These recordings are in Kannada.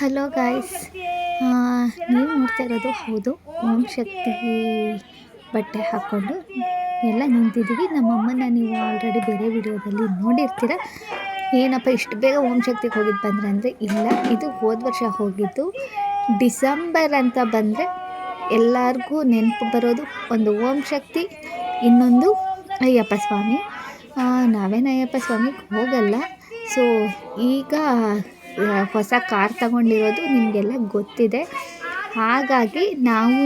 ಹಲೋ ಗಾಯ್ಸ್ ನೀವು ನೋಡ್ತಾ ಇರೋದು ಹೌದು, ಓಂ ಶಕ್ತಿ ಬಟ್ಟೆ ಹಾಕ್ಕೊಂಡು ಎಲ್ಲ ನಿಂತಿದ್ದೀವಿ. ನಮ್ಮ ಅಮ್ಮನ ನೀವು ಆಲ್ರೆಡಿ ಬೇರೆ ವಿಡಿಯೋದಲ್ಲಿ ನೋಡಿರ್ತೀರ. ಏನಪ್ಪ, ಇಷ್ಟು ಬೇಗ ಓಂ ಶಕ್ತಿಗೆ ಹೋಗಿದ್ದು ಬಂದರೆ ಅಂದರೆ ಇಲ್ಲ, ಇದು ಹೋದ ವರ್ಷ ಹೋಗಿದ್ದು. ಡಿಸೆಂಬರ್ ಅಂತ ಬಂದರೆ ಎಲ್ಲರಿಗೂ ನೆನಪು ಬರೋದು ಒಂದು ಓಂ ಶಕ್ತಿ, ಇನ್ನೊಂದು ಅಯ್ಯಪ್ಪ ಸ್ವಾಮಿ. ನಾವೇನು ಅಯ್ಯಪ್ಪ ಸ್ವಾಮಿಗೆ ಹೋಗಲ್ಲ. ಸೊ ಈಗ ಹೊಸ ಕಾರ್ ತಗೊಂಡಿರೋದು ನಿಮಗೆಲ್ಲ ಗೊತ್ತಿದೆ. ಹಾಗಾಗಿ ನಾವು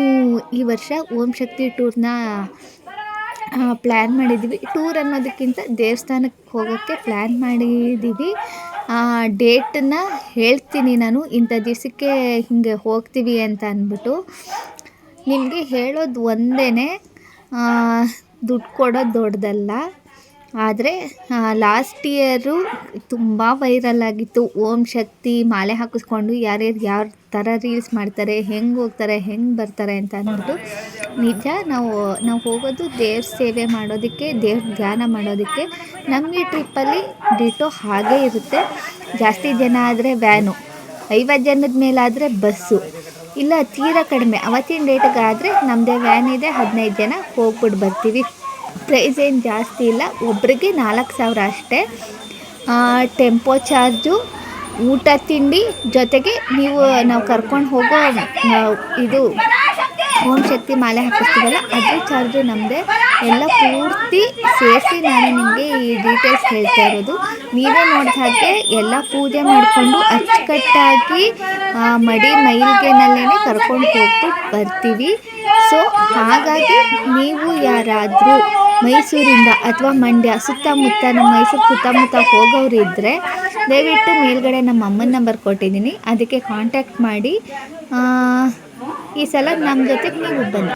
ಈ ವರ್ಷ ಓಂ ಶಕ್ತಿ ಟೂರ್ನ ಪ್ಲ್ಯಾನ್ ಮಾಡಿದ್ದೀವಿ ಟೂರ್ ಅನ್ನೋದಕ್ಕಿಂತ ದೇವಸ್ಥಾನಕ್ಕೆ ಹೋಗೋಕ್ಕೆ ಪ್ಲ್ಯಾನ್ ಮಾಡಿದ್ದೀವಿ ಡೇಟನ್ನು ಹೇಳ್ತೀನಿ ನಾನು. ಇಂಥ ದಿವಸಕ್ಕೆ ಹಿಂಗೆ ಹೋಗ್ತೀವಿ ಅಂತ ಅಂದ್ಬಿಟ್ಟು. ನಿಮಗೆ ಹೇಳೋದು ಒಂದೇ ದುಡ್ಡು ಕೊಡೋದು ದೊಡ್ಡದಲ್ಲ. ಆದರೆ ಲಾಸ್ಟ್ ಇಯರು ತುಂಬ ವೈರಲ್ ಆಗಿತ್ತು. ಓಂ ಶಕ್ತಿ ಮಾಲೆ ಹಾಕಿಸ್ಕೊಂಡು ಯಾರ್ಯಾರು ಯಾವ ಥರ ರೀಲ್ಸ್ ಮಾಡ್ತಾರೆ, ಹೆಂಗೆ ಹೋಗ್ತಾರೆ, ಹೆಂಗೆ ಬರ್ತಾರೆ ಅಂತ ಅಂದ್ಬಿಟ್ಟು ನಿಜ ನಾವು ನಾವು ಹೋಗೋದು ದೇವ್ರ ಸೇವೆ ಮಾಡೋದಕ್ಕೆ, ದೇವ್ರ ಧ್ಯಾನ ಮಾಡೋದಕ್ಕೆ. ನಮಗೆ ಟ್ರಿಪ್ಪಲ್ಲಿ ಡಿಟೋ ಹಾಗೇ ಇರುತ್ತೆ. ಜಾಸ್ತಿ ಜನ ಆದರೆ ವ್ಯಾನು ಐವತ್ತು ಜನದ ಮೇಲಾದರೆ ಬಸ್ಸು ಇಲ್ಲ, ತೀರಾ ಕಡಿಮೆ. ಅವತ್ತಿನ ಡೇಟಿಗಾದರೆ ನಮ್ಮದೇ ವ್ಯಾನ್ ಇದೆ, ಹದಿನೈದು ಜನ ಹೋಗ್ಬಿಟ್ಟು ಬರ್ತೀವಿ. ಪ್ರೈಸ್ ಏನು ಜಾಸ್ತಿ ಇಲ್ಲ. ಒಬ್ರಿಗೆ ನಾಲ್ಕು ಸಾವಿರ ಅಷ್ಟೇ. ಟೆಂಪೋ ಚಾರ್ಜು ಊಟ, ತಿಂಡಿ ಜೊತೆಗೆ ನೀವು, ನಾವು ಕರ್ಕೊಂಡು ಹೋಗೋ ಇದು ಓಂ ಶಕ್ತಿ ಮಾಲೆ ಹಾಕಿಸ್ತೀವಲ್ಲ, ಅದ್ರ ಚಾರ್ಜು ನಮ್ಮದೇ ಎಲ್ಲ ಪೂರ್ತಿ ಸೇರಿಸಿ ನಾನು ನಿಮಗೆ ಈ ಡೀಟೇಲ್ಸ್ ಹೇಳ್ತಾ ಇರೋದು. ನೀವೇ ನೋಡಿದ ಹಾಗೆ ಎಲ್ಲ ಪೂಜೆ ಮಾಡಿಕೊಂಡು ಅಚ್ಚುಕಟ್ಟಾಗಿ ಮಡಿ ಮೈಲಿಗೆನಲ್ಲೇ ಕರ್ಕೊಂಡು ಹೋಗ್ಬಿಟ್ಟು ಬರ್ತೀವಿ. ಸೊ ಹಾಗಾಗಿ ನೀವು ಯಾರಾದರೂ ಮೈಸೂರಿಂದ ಅಥವಾ ಮಂಡ್ಯ ಸುತ್ತಮುತ್ತ ನಮ್ಮ ಮೈಸೂರು ಸುತ್ತಮುತ್ತ ಹೋಗೋರು ಇದ್ದರೆ ದಯವಿಟ್ಟು ಮೇಲ್ಗಡೆ ನಮ್ಮ ಅಮ್ಮನ ನಂಬರ್ ಕೊಟ್ಟಿದ್ದೀನಿ. ಅದಕ್ಕೆ ಕಾಂಟ್ಯಾಕ್ಟ್ ಮಾಡಿ ಈ ಸಲ ನಮ್ಮ ಜೊತೆಗೆ ನೀವು ಬನ್ನಿ.